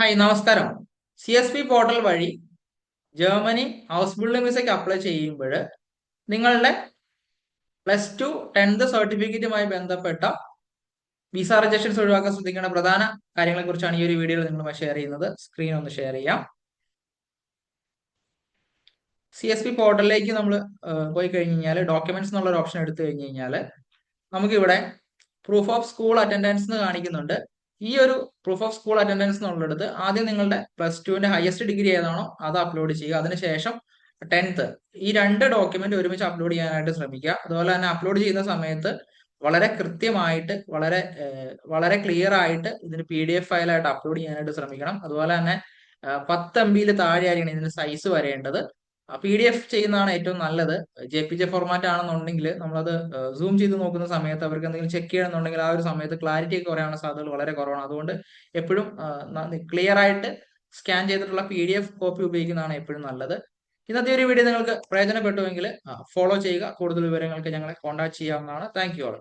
Hi നമസ്കാരം. C S P portal വഴി Germany house building വിസയ്ക്ക് അപ്ലൈ ചെയ്യുമ്പോൾ നിങ്ങളുടെ പ്ലസ് ടു ടെൻത്ത് സർട്ടിഫിക്കറ്റുമായി ബന്ധപ്പെട്ട വിസ റിജക്ഷൻസ് ഒഴിവാക്കാൻ ശ്രദ്ധിക്കേണ്ട പ്രധാന കാര്യങ്ങളെ കുറിച്ചാണ് ഈ ഒരു വീഡിയോയിൽ നിങ്ങളുമായി ഷെയർ ചെയ്യുന്നത്. സ്ക്രീൻ ഒന്ന് ഷെയർ ചെയ്യാം. സി എസ് പി പോർട്ടലിലേക്ക് നമ്മൾ പോയി കഴിഞ്ഞ് കഴിഞ്ഞാൽ ഡോക്യുമെന്റ്സ് എന്നുള്ള ഒരു ഓപ്ഷൻ എടുത്തു കഴിഞ്ഞ് കഴിഞ്ഞാൽ നമുക്കിവിടെ പ്രൂഫ് ഓഫ് സ്കൂൾ അറ്റൻഡൻസ് എന്ന് കാണിക്കുന്നുണ്ട്. ഈ ഒരു പ്രൂഫ് ഓഫ് സ്കൂൾ അറ്റൻഡൻസ് എന്നുള്ളിടത്ത് ആദ്യം നിങ്ങളുടെ പ്ലസ് ടുവിന്റെ ഹയസ്റ്റ് ഡിഗ്രി ഏതാണോ അത് അപ്ലോഡ് ചെയ്യുക. അതിനുശേഷം ടെൻത്ത് ഈ രണ്ട് ഡോക്യുമെന്റ് ഒരുമിച്ച് അപ്ലോഡ് ചെയ്യാനായിട്ട് ശ്രമിക്കുക. അതുപോലെ തന്നെ അപ്ലോഡ് ചെയ്യുന്ന സമയത്ത് വളരെ കൃത്യമായിട്ട് വളരെ വളരെ ക്ലിയർ ആയിട്ട് ഇതിന് പി ഡി എഫ് ഫയലായിട്ട് അപ്ലോഡ് ചെയ്യാനായിട്ട് ശ്രമിക്കണം. അതുപോലെ തന്നെ പത്ത് എം ബിയിൽ താഴെയായിരിക്കണം ഇതിന്റെ സൈസ് വരേണ്ടത്. പി ഡി എഫ് ചെയ്യുന്നതാണ് ഏറ്റവും നല്ലത്. ജെ പി ജെ ഫോർമാറ്റ് ആണെന്നുണ്ടെങ്കിൽ നമ്മളത് സൂം ചെയ്ത് നോക്കുന്ന സമയത്ത് അവർക്ക് എന്തെങ്കിലും ചെക്ക് ചെയ്യണമെന്നുണ്ടെങ്കിൽ ആ ഒരു സമയത്ത് ക്ലാരിറ്റി ഒക്കെ കുറയാനുള്ള സാധ്യതകൾ വളരെ കുറവാണ്. അതുകൊണ്ട് എപ്പോഴും ക്ലിയർ ആയിട്ട് സ്കാൻ ചെയ്തിട്ടുള്ള പി ഡി എഫ് കോപ്പി ഉപയോഗിക്കുന്നതാണ് എപ്പോഴും നല്ലത്. ഇന്നത്തെ ഒരു വീഡിയോ നിങ്ങൾക്ക് പ്രയോജനപ്പെട്ടുവെങ്കിൽ ഫോളോ ചെയ്യുക. കൂടുതൽ വിവരങ്ങൾക്ക് ഞങ്ങളെ കോൺടാക്ട് ചെയ്യാവുന്നതാണ്. Thank you all